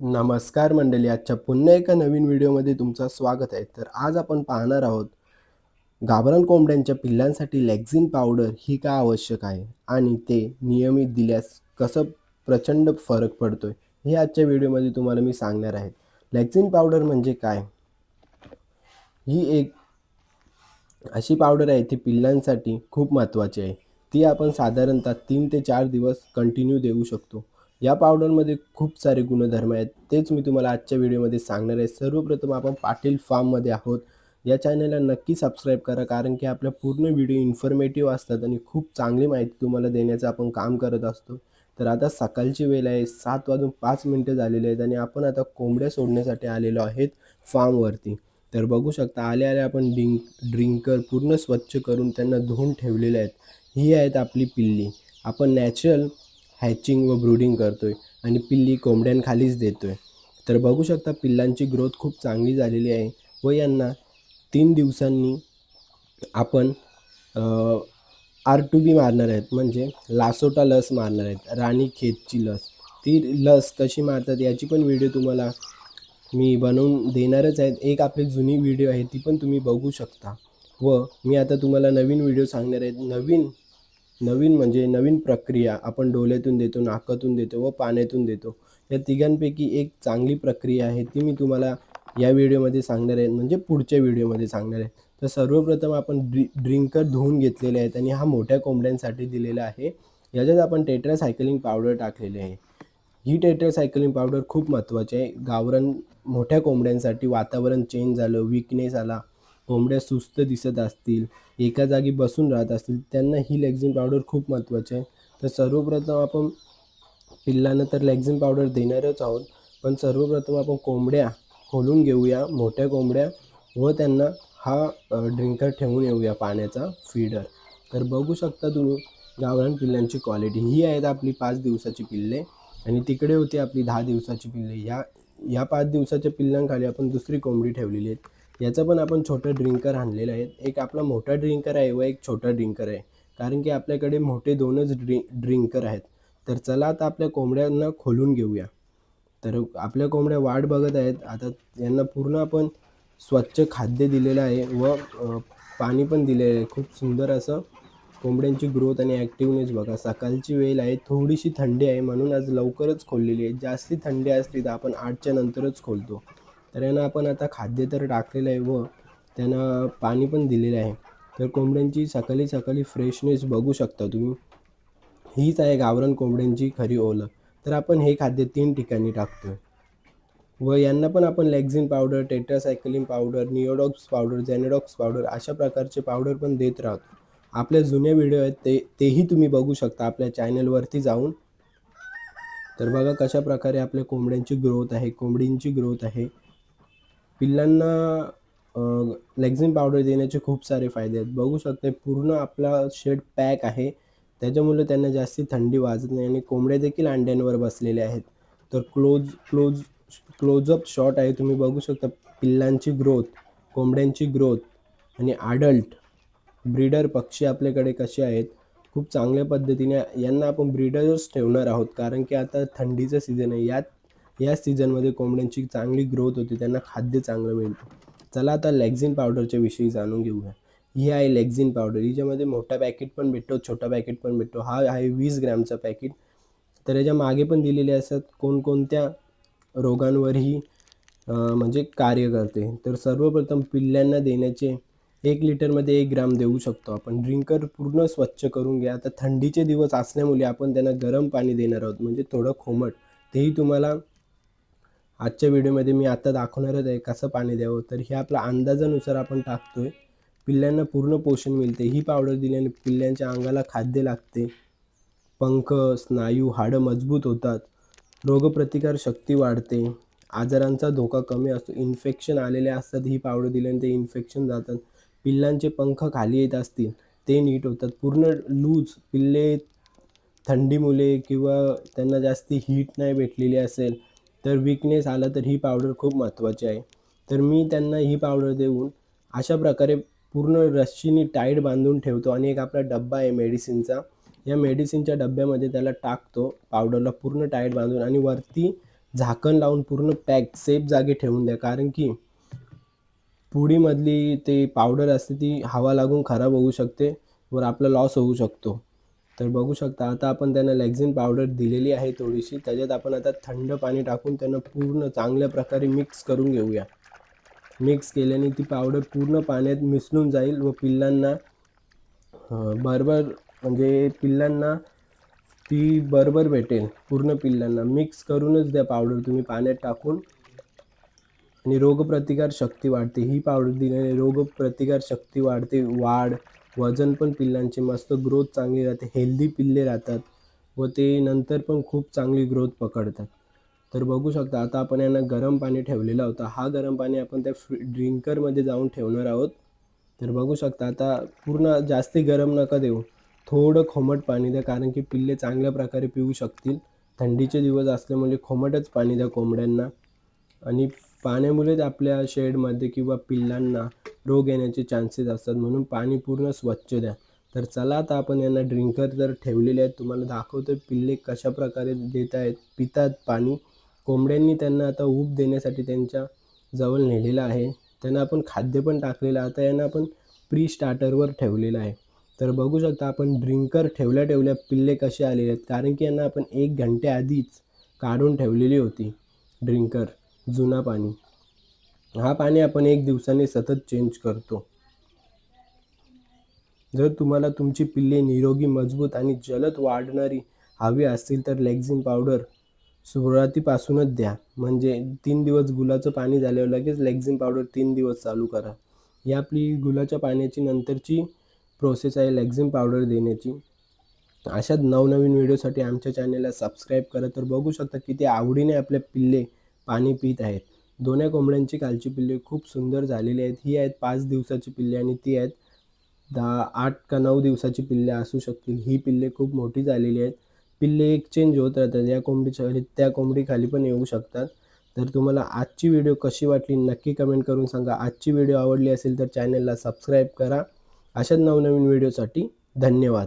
नमस्कार मंडळी आजच्या पुन्हा एका नवीन व्हिडिओमध्ये तुमचं स्वागत आहे. तर आज आपण पाहणार आहोत गाबरण कोंबड्यांच्या पिल्लांसाठी लॅक्झिन पावडर ही का आवश्यक आहे आणि ते नियमित दिल्यास कसं प्रचंड फरक पडतो आहे हे आजच्या व्हिडिओमध्ये तुम्हाला मी सांगणार आहे. लॅक्झिन पावडर म्हणजे काय? ही एक अशी पावडर आहे ती पिल्लांसाठी खूप महत्त्वाची आहे. ती आपण साधारणतः तीन ते चार दिवस कंटिन्यू देऊ शकतो. या पावडरमध्ये खूप सारे गुणधर्म आहेत. तेच मी तुम्हाला आजच्या व्हिडिओमध्ये सांगणार आहे. सर्वप्रथम आपण पाटील फार्ममध्ये आहोत. या चॅनलला नक्की सबस्क्राईब करा कारण की आपल्या पूर्ण व्हिडिओ इन्फॉर्मेटिव्ह असतात आणि खूप चांगली माहिती तुम्हाला देण्याचं आपण काम करत असतो. तर आता सकाळची वेळ आहे. सात वाजून पाच मिनटं झालेली आहेत आणि आपण आता कोंबड्या सोडण्यासाठी आलेलो आहेत फार्मवरती. तर बघू शकता आले आले आपण डिंक ड्रिंकर पूर्ण स्वच्छ करून त्यांना धुवून ठेवलेले आहेत. ही आहेत आपली पिल्ली. आपण नॅचरल हॅचिंग व ब्रूडिंग करतो आहे आणि पिल्ली कोंबड्यांखालीच देतो आहे तर बघू शकता पिल्लांची ग्रोथ खूप चांगली झालेली आहे व यांना तीन दिवसांनी आपण आर टू बी मारणार आहेत. म्हणजे लासोटा लस मारणार आहेत. राणी खेतची लस. ती लस कशी मारतात याची पण व्हिडिओ तुम्हाला मी बनवून देणारच आहेत एक आपली जुनी व्हिडिओ आहे ती पण तुम्ही बघू शकता. व मी आता तुम्हाला नवीन व्हिडिओ सांगणार आहेत नवीन नवीन म्हणजे नवीन प्रक्रिया आपण डोळ्यातून देतो नाकातून देतो व पाण्यातून देतो. या तिघांपैकी एक चांगली प्रक्रिया आहे ती मी तुम्हाला या व्हिडिओमध्ये सांगणार आहे म्हणजे पुढच्या व्हिडिओमध्ये सांगणार आहे. तर सर्वप्रथम आपण ड्रि ड्रिंकर धुवून घेतलेले आहेत आणि हा मोठ्या कोंबड्यांसाठी दिलेला आहे. याच्यात आपण टेट्रासायकलिंग पावडर टाकलेली आहे. ही टेट्रासायकलिंग पावडर खूप महत्त्वाची आहे. गावरान मोठ्या कोंबड्यांसाठी वातावरण चेंज झालं विकनेस आला. कोंबड्या सुस्त दिसत असतील एका जागी बसून राहत असतील त्यांना ही लॅक्झिन पावडर खूप महत्त्वाची आहे. तर सर्वप्रथम आपण पिल्लांना तर लॅक्झिन पावडर देणारच आहोत पण सर्वप्रथम आपण कोंबड्या खोलून घेऊया मोठ्या कोंबड्या व त्यांना हा ड्रिंकर ठेवून येऊया पाण्याचा फीडर तर बघू शकता तुम्ही गावरान पिल्लांची क्वालिटी ही आहेत आपली पाच दिवसाची पिल्ले आणि तिकडे होती आपली दहा दिवसाची पिल्ले. ह्या ह्या पाच दिवसाच्या पिल्लांखाली आपण दुसरी कोंबडी ठेवलेली आहेत याचं पण आपण छोटं ड्रिंकर आणलेलं आहे. एक आपला मोठा ड्रिंकर आहे व एक छोटा ड्रिंकर आहे. कारण की आपल्याकडे मोठे दोनच ड्रि ड्रिंकर आहेत. तर चला आता आपल्या कोंबड्यांना खोलून घेऊया. तर आपल्या कोंबड्या वाट बघत आहेत. आता यांना पूर्ण आपण स्वच्छ खाद्य दिलेलं आहे व पाणी पण दिलेलं आहे. खूप सुंदर असं कोंबड्यांची ग्रोथ आणि ॲक्टिवनेस बघा. सकाळची वेळ आहे थोडीशी थंडी आहे म्हणून आज लवकरच खोललेली आहे. जास्ती थंडी असली तर आपण आठच्या नंतरच खोलतो. तर यांना आपण आता खाद्य तर टाकलेलं आहे व त्यांना पाणी पण दिलेलं आहे. तर कोंबड्यांची सकाळी सकाळी फ्रेशनेस बघू शकता तुम्ही. हीच आहे गावरान कोंबड्यांची खरी ओळख तर आपण हे खाद्य तीन ठिकाणी टाकतो व यांना पण आपण Laxin powder tetracycline powder Neodox powder Zenedox powder अशा प्रकारचे पावडर पण देत राहतो. आपल्या जुन्या व्हिडिओ आहेत ते तेही तुम्ही बघू शकता आपल्या चॅनलवरती जाऊन. तर बघा कशा प्रकारे आपल्या कोंबड्यांची ग्रोथ आहे कोंबडींची ग्रोथ आहे. पिल्लांना लेक्झिन पावडर देण्याचे खूप सारे फायदे आहेत. बघू शकते पूर्ण आपला शेड पॅक आहे. त्याच्यामुळे त्यांना जास्ती थंडी वाजत नाही आणि कोंबड्या देखील अंड्यांवर बसलेले आहेत. तर क्लोज क्लोज क्लोजअप शॉट आहे. तुम्ही बघू शकता पिल्लांची ग्रोथ कोंबड्यांची ग्रोथ आणि अडल्ट ब्रीडर पक्षी आपल्याकडे कसे आहेत खूप चांगल्या पद्धतीने यांना आपण ब्रीडर्स ठेवणार आहोत. कारण की आता थंडीचं सीझन आहे. यात या सीझनमध्ये कोंबड्यांची चांगली ग्रोथ होते त्यांना खाद्य चांगलं मिळतं. चला आता लॅक्झिन पावडरच्या विषयी जाणून घेऊया. ही आहे लेक्झिन पावडर. हिच्यामध्ये मोठा पॅकेट पण भेटतो छोटा पॅकेट पण भेटतो. हा आहे वीस ग्रॅमचा पॅकेट. तर याच्या मागे पण दिलेले असतात कोणकोणत्या रोगांवरही म्हणजे कार्य करते. तर सर्वप्रथम पिल्ल्यांना देण्याचे एक लिटरमध्ये एक ग्राम देऊ शकतो आपण. ड्रिंकर पूर्ण स्वच्छ करून घ्या. आता थंडीचे दिवस असल्यामुळे आपण त्यांना गरम पाणी देणार आहोत. म्हणजे थोडं खोमट तेही तुम्हाला आजच्या व्हिडिओमध्ये मी आता दाखवणारच आहे कसं पाणी द्यावं. तर हे आपल्या अंदाजानुसार आपण टाकतोय. पिल्ल्यांना पूर्ण पोषण मिळते. ही पावडर दिल्याने पिल्ल्यांच्या अंगाला खाद्य लागते. पंख स्नायू हाडं मजबूत होतात. रोगप्रतिकार शक्ती वाढते. आजारांचा धोका कमी असतो. इन्फेक्शन आलेले असतात. ही पावडर दिल्याने ते इन्फेक्शन जातात. पिल्लांचे पंख खाली येत असतील ते नीट होतात. पूर्ण लूज पिल्ले थंडीमुळे किंवा त्यांना जास्ती हीट नाही भेटलेली असेल तर विकनेस आला तर ही पावडर खूप महत्त्वाची आहे. तर मी त्यांना ही पावडर देऊन अशा प्रकारे पूर्ण रश्शीनी टाईट बांधून ठेवतो आणि एक आपला डब्बा आहे मेडिसिनचा या मेडिसिनच्या डब्यामध्ये त्याला टाकतो पावडरला पूर्ण टाईट बांधून आणि वरती झाकण लावून पूर्ण पॅक सेफ जागी ठेवून द्या. कारण की पुडीमधली ते पावडर असते ती हवा लागून खराब होऊ शकते वर आपला लॉस होऊ शकतो. तर बघू शकता आता आपण त्यांना लॅक्झिन पावडर दिलेली आहे थोडीशी. त्याच्यात आपण आता थंड पाणी टाकून त्यांना पूर्ण चांगल्या प्रकारे मिक्स करून घेऊया. मिक्स केल्याने ती पावडर पूर्ण पाण्यात मिसळून जाईल व पिल्लांना बरोबर म्हणजे पिल्लांना ती बरोबर भेटेल. पूर्ण पिल्लांना. मिक्स करूनच द्या पावडर तुम्ही पाण्यात टाकून आणि रोगप्रतिकार शक्ती वाढते. ही पावडर दिल्याने रोगप्रतिकार शक्ती वाढते वाढ वजन पण पिल्लांचे मस्त ग्रोथ चांगली राहते. हेल्दी पिल्ले राहतात व ते नंतर पण खूप चांगली ग्रोथ पकडतात. तर बघू शकता आता आपण यांना गरम पाणी ठेवलेला होता. हा गरम पाणी आपण त्या फ्री ड्रिंकरमध्ये जाऊन ठेवणार आहोत. तर बघू शकता आता पूर्ण जास्ती गरम नका देऊ. थोडं खोमट पाणी द्या कारण की पिल्ले चांगल्या प्रकारे पिऊ शकतील. थंडीचे दिवस असल्यामुळे खोमटच पाणी द्या कोंबड्यांना. आणि पाण्यामुळेच आपल्या शेडमध्ये किंवा पिल्लांना रोग येण्याचे चान्सेस असतात म्हणून पाणी पूर्ण स्वच्छ द्या. तर चला आता आपण यांना ड्रिंकर जर ठेवलेले आहेत. तुम्हाला दाखवतो पिल्ले कशा प्रकारे देत आहेत पितात पाणी. कोंबड्यांनी त्यांना आता ऊब देण्यासाठी त्यांच्या जवळ नेलेलं आहे. त्यांना आपण खाद्य पण टाकलेलं आता यांना आपण प्री स्टार्टरवर ठेवलेलं आहे. तर बघू शकता आपण ड्रिंकर ठेवल्या ठेवल्या पिल्ले कसे आलेले आहेत. कारण की यांना आपण एक घंटे आधीच काढून ठेवलेली होती ड्रिंकर जुना पाणी. हा पाणी आपण एक दिवसाने सतत चेंज करतो. जर तुम्हाला तुमची पिल्ले निरोगी मजबूत आणि जलद वाढणारी हवी असतील तर लेक्झिन पावडर सुरुवातीपासूनच द्या. म्हणजे तीन दिवस गुलाचं पाणी झाल्यावर लगेच लेक्झिन पावडर तीन दिवस चालू करा. ही आपली गुलाच्या पाण्याची नंतरची प्रोसेस आहे लेक्झिन पावडर देण्याची. अशाच नवनवीन व्हिडिओसाठी आमच्या चॅनलला सबस्क्राईब करा. तर बघू शकता किती आवडीने आपले पिल्ले पाणी पित आहेत. दोन्ही कोंबड्यांची कालची पिल्ले खूप सुंदर झालेली आहेत. ही आहेत पाच दिवसाची पिल्ले आणि ती आहेत दहा आठ का नऊ दिवसाची पिल्ले असू शकतील. ही पिल्ले खूप मोठी झालेली आहेत. पिल्ले एक्सचेंज होत राहतात. या कोंबडीच्या त्या कोंबडीखाली पण येऊ शकतात. तर तुम्हाला आजची व्हिडिओ कशी वाटली नक्की कमेंट करून सांगा. आजची व्हिडिओ आवडली असेल तर चॅनलला सबस्क्राईब करा. अशाच नवनवीन व्हिडिओसाठी धन्यवाद.